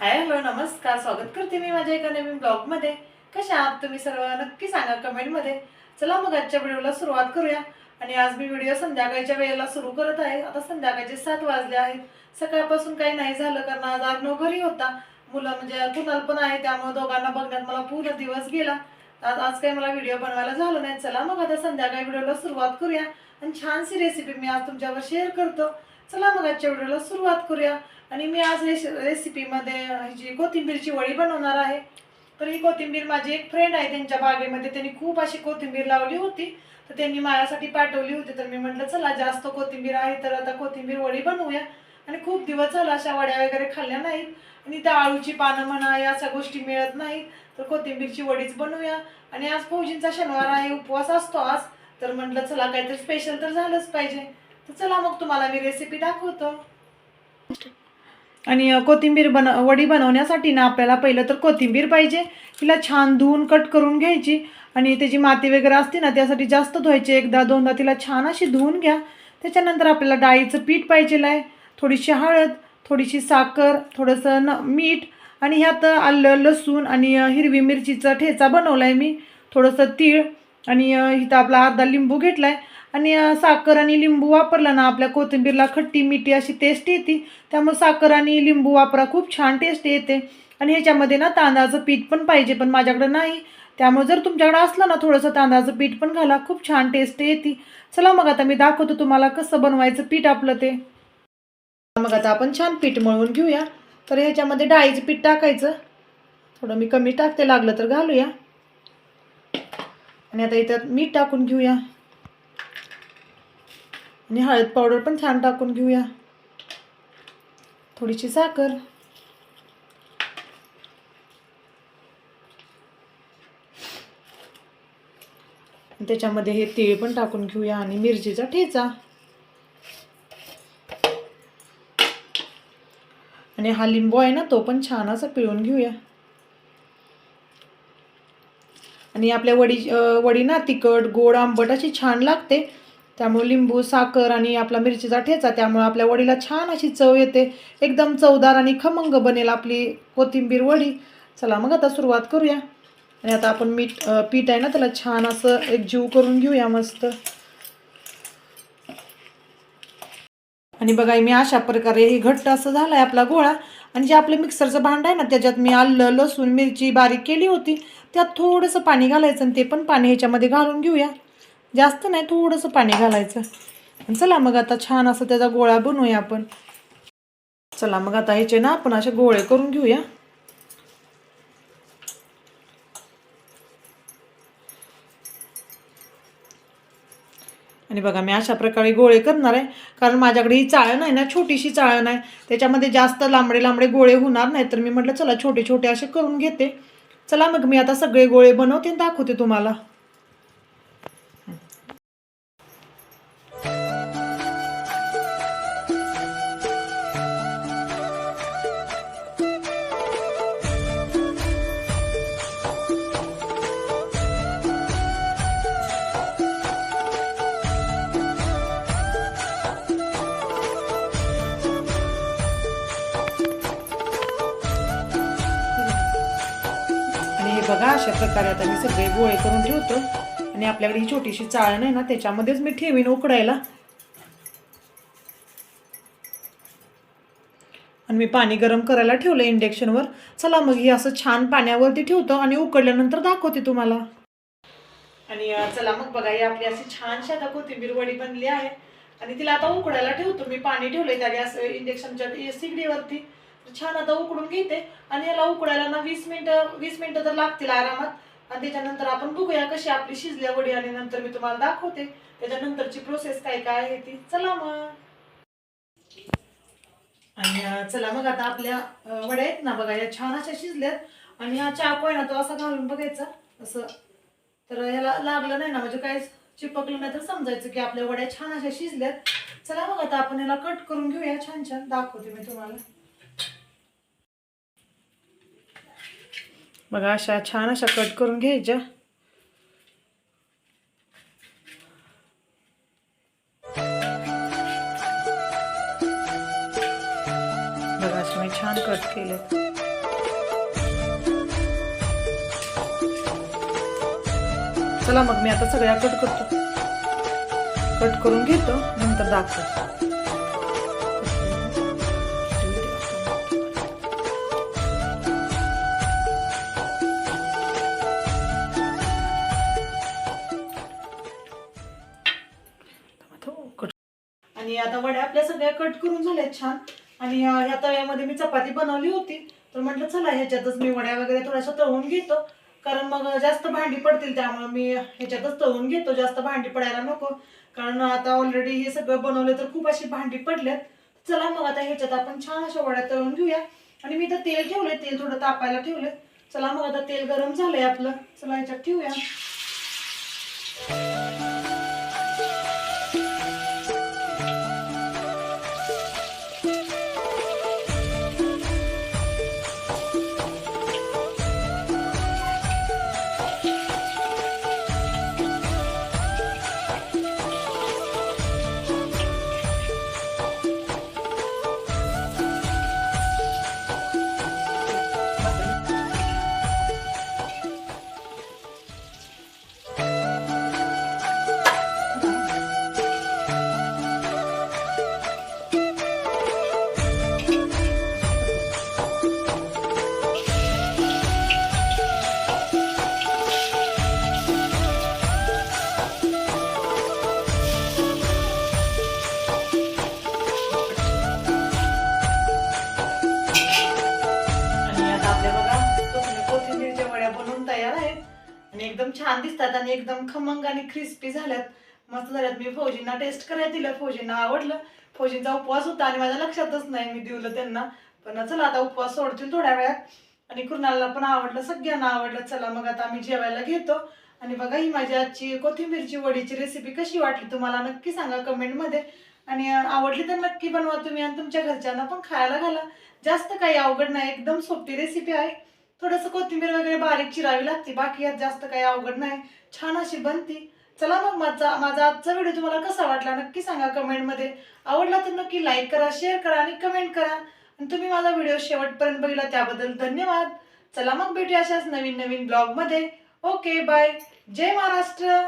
Hi hello नमस्कार. स्वागत करते मी माझ्या एका नवीन ब्लॉगमध्ये. कशा आहात तुम्ही सर्व? नक्की सांगा कमेंटमध्ये. चला मग आजच्या व्हिडिओला सुरुवात करूया. आणि आज मी व्हिडिओ संध्याकाळच्या वेळेला सुरू करत आहे. आता संध्याकाळचे सात वाजले आहेत. सकाळपासून काही नाही झालं कारण आज आर्नव घरी होता. मुलं म्हणजे कुणाल पण आहे त्यामुळे दोघांना बघण्यात मला पूर्ण दिवस गेला. आज आज काही मला व्हिडिओ बनवायला झालं नाही. चला मग आता संध्याकाळी व्हिडिओला सुरुवात करूया. आणि छानशी रेसिपी मी आज तुमच्यावर शेअर करतो. चला मग आजच्या व्हिडिओला सुरुवात करूया. आणि मी आज रेस रेसिपीमध्ये जी कोथिंबीरची वडी बनवणार आहे तर ही कोथिंबीर माझी एक फ्रेंड आहे त्यांच्या बागेमध्ये त्यांनी खूप अशी कोथिंबीर लावली होती. तर त्यांनी माझ्यासाठी पाठवली होती. तर मी म्हटलं चला जास्त कोथिंबीर आहे तर आता कोथिंबीर वडी बनवूया. आणि खूप दिवस झाला अशा वड्या वगैरे खाल्ल्या नाहीत. आणि त्या आळूची पानं म्हणा या अशा गोष्टी मिळत नाहीत. तर कोथिंबीरची वडीच बनवूया. आणि आज फौजींचा शनिवार आहे उपवास असतो आज. तर म्हटलं चला काहीतरी स्पेशल तर झालंच पाहिजे. तर चला मग तुम्हाला मी रेसिपी दाखवतो. आणि कोथिंबीर बन वडी बनवण्यासाठी ना आपल्याला पहिलं तर कोथिंबीर पाहिजे. तिला छान धुवून कट करून घ्यायची आणि त्याची माती वगैरे असते ना त्यासाठी जास्त धुवायची. एकदा दोनदा तिला छान अशी धुवून घ्या. त्याच्यानंतर आपल्याला डाळीचं पीठ पाहिजे आहे. थोडीशी हळद थोडीशी साखर थोडंसं न मीठ आणि ह्यात आलं लसूण आणि हिरवी मिरचीचा ठेचा बनवला आहे मी. थोडंसं तीळ आणि इथं आपला अर्धा लिंबू घेतला आहे आणि साखर आणि लिंबू वापरला ना आपल्या कोथिंबीरला खट्टी मिठी अशी टेस्ट येते. त्यामुळे साखर आणि लिंबू वापरा खूप छान टेस्ट येते. आणि ह्याच्यामध्ये ना तांदळाचं पीठ पण पाहिजे पण माझ्याकडे नाही. त्यामुळे जर तुमच्याकडे असलं ना थोडंसं तांदळाचं पीठ पण घाला खूप छान टेस्ट येते. चला मग आता मी दाखवतो तुम्हाला कसं बनवायचं पीठ आपलं ते. मग आता आपण छान पीठ मळून घेऊया. तर ह्याच्यामध्ये डाळीचं पीठ टाकायचं. थोडं मी कमी टाकते लागलं तर घालूया. आणि आता इथं मीठ टाकून घेऊया. आणि हळद पावडर पण छान टाकून घेऊया. थोडीशी साखर. त्याच्यामध्ये हे तीळ पण टाकून घेऊया आणि मिरचीचा ठेचा. आणि हा लिंबू आहे ना तो पण छान असा पिळून घेऊया. आणि आपल्या वडी वडी ना तिखट गोड आंबट अशी छान लागते. त्यामुळे लिंबू साखर आणि आपला मिरचीचा ठेचा त्यामुळे आपल्या वडीला छान अशी चव येते. एकदम चवदार आणि खमंग बनेल आपली कोथिंबीर वडी. चला मग आता सुरुवात करूया. आणि आता आपण मीठ पीठ आहे ना त्याला छान असं एक जीव करून घेऊया मस्त. आणि बघा मी अशा प्रकारे हे घट्ट असं झालं आहे आपला गोळा. आणि जे आपलं मिक्सरचं भांड आहे ना त्याच्यात मी आलं लसूण मिरची बारीक केली होती. त्यात थोडंसं पाणी घालायचं आणि ते पण पाणी ह्याच्यामध्ये घालून घेऊया. जास्त नाही थोडंसं पाणी घालायचं. चला मग आता छान असं त्याचा गोळा बनवूया आपण. चला मग आता ह्याचे ना आपण असे गोळे करून घेऊया. आणि बघा मी अशा प्रकारे गोळे करणार आहे. कारण माझ्याकडे ही चाळण आहे ना छोटीशी चाळण आहे. त्याच्यामध्ये जास्त लांबडे लांबडे गोळे होणार नाही. तर मी म्हटलं चला छोटे छोटे असे करून घेते. चला मग मी आता सगळे गोळे बनवते आणि दाखवते तुम्हाला. बघा अशा प्रकारे आता मी सगळे गोळे करून ठेवतो. आणि आपल्याकडे ही छोटीशी चाळण आहे ना त्याच्यामध्येच मी ठेवीन उकडायला. आणि मी पाणी गरम करायला ठेवलं इंडक्शनवर चला मग हे असं छान पाण्यावरती ठेवतो आणि उकडल्यानंतर दाखवते तुम्हाला. आणि चला मग बघा ही आपली अशी छानशी आता कोथिंबीर वडी बनली आहे. आणि तिला आता उकडायला ठेवतो. मी पाणी ठेवलंय त्या गॅस इंडक्शनच्या सिगडीवरती छान आता उकडून घेते. आणि याला उकडायला ना वीस मिनिट वीस मिनिटं तर लागतील आरामात. आणि त्याच्यानंतर आपण बघूया कशी आपली शिजल्या वडी आणि नंतर मी तुम्हाला दाखवते. त्याच्यानंतरची प्रोसेस काय काय आहे ती. चला मग. आणि चला मग आता आपल्या वड्या आहेत ना बघा या छान अशा शिजल्यात. आणि हा चाकू आहे ना तो असा घालून बघायचा. असं. तर ह्याला लागलं नाही ना म्हणजे काय चिपकलं नाही तर समजायचं की आपल्या वड्या छान अशा शिजल्यात. चला मग आता आपण याला कट करून घेऊया छान छान. दाखवते मी तुम्हाला. बघा अशा छान अशा कट करून घ्यायच्या. बघा मी छान कट केलं. चला मग मी आता सगळ्या कट करतो. कट करून घेतो नंतर दाखवतो. आता वड्या आपल्या सगळ्या कट करून झाल्या छान. आणि ह्या तव्यामध्ये मी चपाती बनवली होती. तर म्हटलं चला ह्याच्यातच मी वड्या वगैरे थोड्याशा तळून घेतो. कारण मग जास्त भांडी पडतील त्यामुळे मी ह्याच्यातच तळून घेतो. जास्त भांडी पडायला नको. कारण आता ऑलरेडी हे सगळं बनवलं तर खूप अशी भांडी पडल्यात. चला मग आता ह्याच्यात आपण छान अशा वड्या तळून घेऊया. आणि मी तर तेल ठेवले तेल थोडं तापायला ठेवले चला मग आता तेल गरम झालंय आपलं. चला ह्याच्यात ठेवूया. छान दिसतात आणि एकदम खमंग आणि क्रिस्पी झाल्यात. मस्त झाल्यात. मी फौजींना टेस्ट करायला दिलं. फौजींना आवडलं. फौजींचा उपवास होता आणि माझ्या लक्षातच नाही. मी दिवलं त्यांना. पण चला आता उपवास सोडतील थोड्या वेळात. आणि कुणाला पण आवडलं सगळ्यांना आवडलं. चला मग आता आम्ही जेवायला घेतो. आणि बघा ही माझी आजची कोथिंबीरची वडीची रेसिपी कशी वाटली तुम्हाला नक्की सांगा कमेंटमध्ये आणि आवडली तर नक्की बनवा तुम्ही आणि तुमच्या घरच्यांना पण खायला घाला. जास्त काही अवघड नाही. एकदम सोपी रेसिपी आहे. थोडंसं कोथिंबीर वगैरे बारीक चिरावी लागते. बाकी यात जास्त काही अवघड नाही. छान अशी बनती. चला मग माझा माझा आजचा व्हिडिओ तुम्हाला कसा वाटला नक्की सांगा कमेंटमध्ये. आवडला तर नक्की लाईक करा शेअर करा आणि कमेंट करा. आणि तुम्ही माझा व्हिडिओ शेवटपर्यंत बघितला त्याबद्दल धन्यवाद. चला मग भेटूया अशाच नवीन नवीन ब्लॉगमध्ये ओके बाय जय महाराष्ट्र.